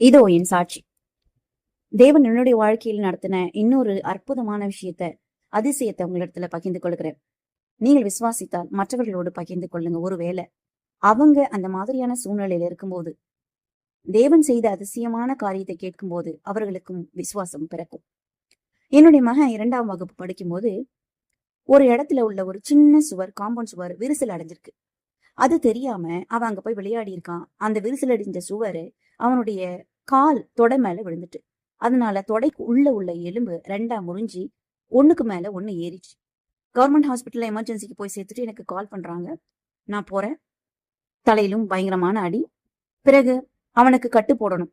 இதோ என் சாட்சி. தேவன் என்னுடைய வாழ்க்கையில் நடத்தின இன்னொரு அற்புதமான விஷயத்த அதிசயத்தை உங்களிடத்துல பகிர்ந்து கொள்கிறேன். நீங்கள் விசுவாசித்தால் மற்றவர்களோடு பகிர்ந்து கொள்ளுங்க. ஒருவேளை அவங்க அந்த மாதிரியான சூழ்நிலையில இருக்கும்போது தேவன் செய்த அதிசயமான காரியத்தை கேட்கும்போது அவர்களுக்கும் விசுவாசம் பிறக்கும். என்னுடைய மகன் இரண்டாம் வகுப்பு படிக்கும்போது ஒரு இடத்துல உள்ள ஒரு சின்ன சுவர் காம்பவுண்ட் சுவர் விரிசல் அடைஞ்சிருக்கு. அது தெரியாம அவன் அங்க போய் விளையாடி இருக்கான். அந்த விரிசல் அடைஞ்ச சுவர் அவனுடைய கால் தொடை மேல விழுந்துட்டு. அதனால தொடைக்கு உள்ள உள்ள எலும்பு ரெண்டா முறிஞ்சி ஒண்ணுக்கு மேல ஒண்ணு ஏறிச்சு கவர்மெண்ட் ஹாஸ்பிட்டல்ல எமர்ஜென்சிக்கு போய் சேர்த்துட்டு எனக்கு கால் பண்றாங்க. நான் போறேன். தலையிலும் பயங்கரமான அடி. பிறகு அவனுக்கு கட்டு போடணும்.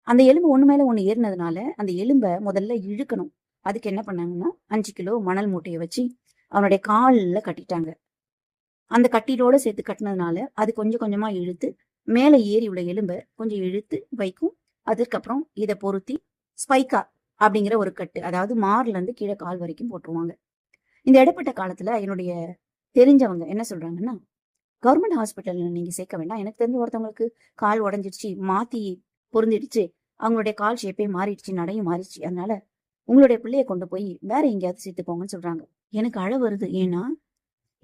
அந்த எலும்பு ஒண்ணு மேல ஒண்ணு ஏறினதுனால அந்த எலும்பை முதல்ல இழுக்கணும். அதுக்கு என்ன பண்ணாங்கன்னா அஞ்சு கிலோ மணல் மூட்டையை வச்சு அவனுடைய காலில் கட்டிட்டாங்க. அந்த கட்டிலோட சேர்த்து கட்டினதுனால அது கொஞ்சம் கொஞ்சமா இழுத்து மேலே ஏறி உள்ள எலும்பை கொஞ்சம் இழுத்து வைக்கும். அதுக்கப்புறம் இதை பொருத்தி ஸ்பைக்கா அப்படிங்கிற ஒரு கட்டு அதாவது மார்ல இருந்து கீழே கால் வரைக்கும் போட்டுருவாங்க. இந்த இடைப்பட்ட காலத்துல என்னுடைய தெரிஞ்சவங்க என்ன சொல்றாங்கன்னா கவர்மெண்ட் ஹாஸ்பிட்டல்ல நீங்க சேர்க்க வேண்டாம். எனக்கு தெரிஞ்ச ஒருத்தவங்களுக்கு கால் உடஞ்சிடுச்சு மாத்தி பொருந்திடுச்சு. அவங்களுடைய கால் ஷேப்பே மாறிடுச்சு நடையும் மாறிடுச்சு. அதனால உங்களுடைய பிள்ளைய கொண்டு போய் வேற எங்கேயாவது சேர்த்துக்கோங்கன்னு சொல்றாங்க. எனக்கு அழ வருது. ஏன்னா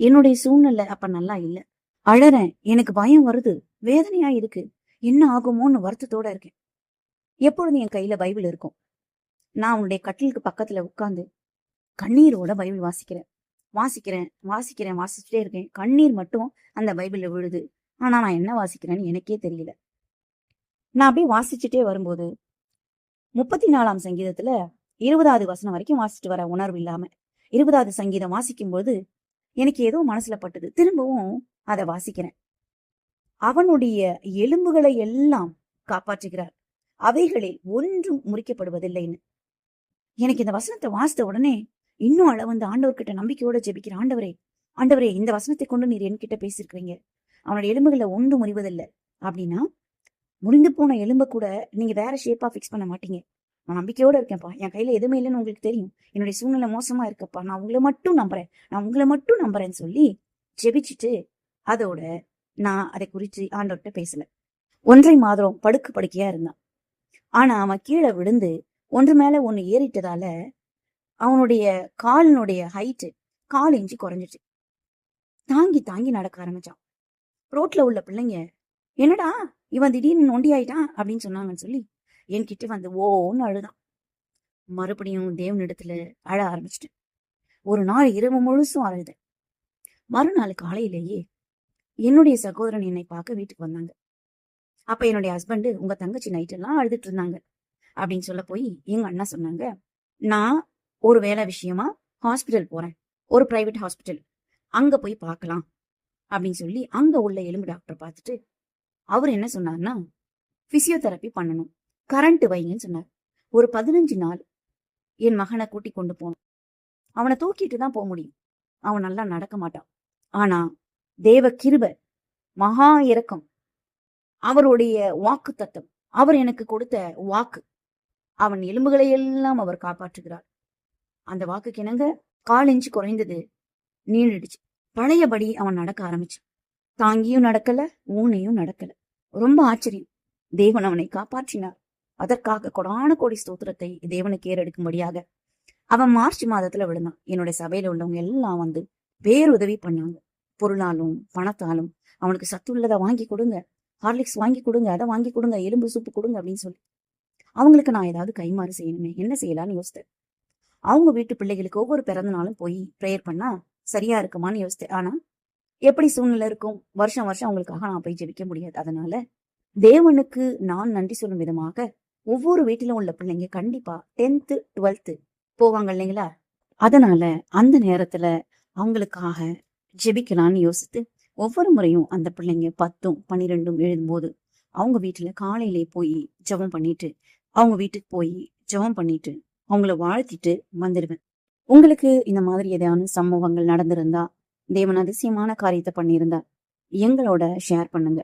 என்னுடைய சூழ்நிலை அப்ப நல்லா இல்ல. அழறேன். எனக்கு பயம் வருது. வேதனையா இருக்கு. என்ன ஆகுமோன்னு வருத்தத்தோட இருக்கேன். எப்பொழுதும் என் கையில பைபிள் இருக்கும்? நான் உன்னுடைய கட்டிலுக்கு பக்கத்துல உட்கார்ந்து கண்ணீரோட பைபிள் வாசிக்கிறேன். வாசிக்கிறேன் வாசிக்கிறேன் வாசிச்சுட்டே இருக்கேன். கண்ணீர் மட்டும் அந்த பைபிள்ல விழுது. ஆனா நான் என்ன வாசிக்கிறேன்னு எனக்கே தெரியல. நான் அப்படியே வாசிச்சுட்டே வரும்போது முப்பத்தி நாலாம் சங்கீதத்துல இருபதாவது வசனம் வரைக்கும் வாசிச்சுட்டு வர உணர்வு இல்லாம இருபதாவது சங்கீதம் வாசிக்கும்போது எனக்கு ஏதோ மனசுல பட்டது. திரும்பவும் அதை வாசிக்கிறேன். அவனுடைய எலும்புகளை எல்லாம் காப்பாற்றுகிறார். அவைகளில் ஒன்றும் முறிக்கப்படுவதில்லைன்னு. எனக்கு இந்த வசனத்தை வாசித்த உடனே இன்னும் அளவு வந்து ஆண்டவர்கிட்ட நம்பிக்கையோட ஜெபிக்கிற ஆண்டவரே ஆண்டவரே இந்த வசனத்தை கொண்டு நீர் என்கிட்ட பேசியிருக்கிறீங்க. அவனுடைய எலும்புகளை ஒன்றும் முறிவதில்லை. அப்படின்னா முறிந்து போன எலும்பை கூட நீங்க வேற ஷேப்பா ஃபிக்ஸ் பண்ண மாட்டீங்க. நான் நம்பிக்கையோட இருக்கேன்ப்பா. என் கையில எதுவுமே இல்லைன்னு உங்களுக்கு தெரியும். என்னுடைய சூழ்நிலை மோசமா இருக்கப்பா. நான் உங்களை மட்டும் நம்புறேன். நான் உங்களை மட்டும் நம்புறேன்னு சொல்லி ஜெபிச்சுட்டு அதோட நான் அதை குறித்து ஆண்டவர்கிட்ட பேசல. ஒன்றை மாதம் படுக்கு படுக்கையா இருந்தான். ஆனா அவன் கீழே விழுந்து ஒன்று மேல ஒண்ணு ஏறிட்டதால அவனுடைய காலினுடைய ஹைட்டு கால் இஞ்சி குறைஞ்சிச்சு. தாங்கி தாங்கி நடக்க ஆரம்பிச்சான். ரோட்ல உள்ள பிள்ளைங்க என்னடா இவன் திடீர்னு நொண்டி ஆயிட்டான்? அப்படின்னு சொன்னாங்கன்னு சொல்லி என்கிட்ட வந்து ஓன்னு அழுதான். மறுபடியும் தேவனிடத்துல அழ ஆரம்பிச்சிட்டேன். ஒரு நாள் இரவு முழுசும் அழுதேன். மறுநாள் காலையிலேயே என்னுடைய சகோதரன் என்னை பார்க்க வீட்டுக்கு வந்தாங்க. அப்ப என்னுடைய ஹஸ்பண்ட் உங்க தங்கச்சி நைட் எல்லாம் அழுதுட்டு இருந்தாங்க. அப்படின்னு சொல்ல போய் எங்க அண்ணா சொன்னாங்க நான் ஒரு வேலை விஷயமா ஹாஸ்பிட்டல் போறேன். ஒரு பிரைவேட் ஹாஸ்பிட்டல் அங்க போய் பார்க்கலாம். அப்படின்னு சொல்லி அங்க உள்ள எலும்பு டாக்டர் பார்த்துட்டு அவர் என்ன சொன்னார்னா பிசியோதெரப்பி பண்ணணும். கரண்ட் வைங்கன்னு சொன்னார். ஒரு பதினஞ்சு நாள் என் மகனை கூட்டி கொண்டு போனோம். அவனை தூக்கிட்டு தான் போக முடியும். அவன் நல்லா நடக்க மாட்டான். ஆனா தேவ கிருப மகா இறக்கம் அவருடைய வாக்கு தத்தம் அவர் எனக்கு கொடுத்த வாக்கு அவன் எலும்புகளை எல்லாம் அவர் காப்பாற்றுகிறார். அந்த வாக்குக்கு இணங்க கால் இன்ச்சு குறைந்தது நீண்டுடுச்சு. பழையபடி அவன் நடக்க ஆரம்பிச்சான். தாங்கியும் நடக்கல ஊனையும் நடக்கல. ரொம்ப ஆச்சரியம். தேவன் அவனை காப்பாற்றினார். அதற்காக கொடான கோடி ஸ்தோத்திரத்தை தேவனுக்கு ஏறெடுக்கும்படியாக அவன் மார்ச் மாதத்துல விழுந்தான். என்னுடைய சபையில உள்ளவங்க எல்லாம் வந்து பேருதவி பண்ணாங்க. பொருளாலும் பணத்தாலும் அவனுக்கு சத்து உள்ளதை வாங்கி கொடுங்க. ஹார்லிக்ஸ் வாங்கி கொடுங்க அதை வாங்கி கொடுங்க எலும்பு சூப்பு கொடுங்க அப்படின்னு சொல்லி. அவங்களுக்கு நான் ஏதாவது கைமாறு செய்யணுமே? என்ன செய்யலாம்னு யோசித்தேன். அவங்க வீட்டு பிள்ளைகளுக்கு ஒவ்வொரு பிறந்த நாளும் போய் ப்ரேயர் பண்ணா சரியா இருக்குமான்னு யோசித்தேன். ஆனா எப்படி சூழ்நிலை இருக்கும்? வருஷம் வருஷம் அவங்களுக்காக நான் போய் ஜெபிக்க முடியாது. அதனால தேவனுக்கு நான் நன்றி சொல்லும் விதமாக ஒவ்வொரு வீட்டிலும் உள்ள பிள்ளைங்க கண்டிப்பா டென்த்து டுவெல்த்து போவாங்க இல்லைங்களா? அதனால அந்த நேரத்துல அவங்களுக்காக ஜெபிக்கலாம்னு யோசித்து ஒவ்வொரு முறையும் அந்த பிள்ளைங்க பத்தும் பன்னிரெண்டும் எழுதும்போது அவங்க வீட்டுல காலையிலே போய் ஜெபம் பண்ணிட்டு அவங்க வீட்டுக்கு போய் ஜெபம் பண்ணிட்டு அவங்கள வாழ்த்திட்டு வந்துடுவேன் உங்களுக்கு இந்த மாதிரி ஏதாவது சம்பவங்கள் நடந்திருந்தா தேவன் அதிசயமான காரியத்தை பண்ணியிருந்தா எங்களோட ஷேர் பண்ணுங்க.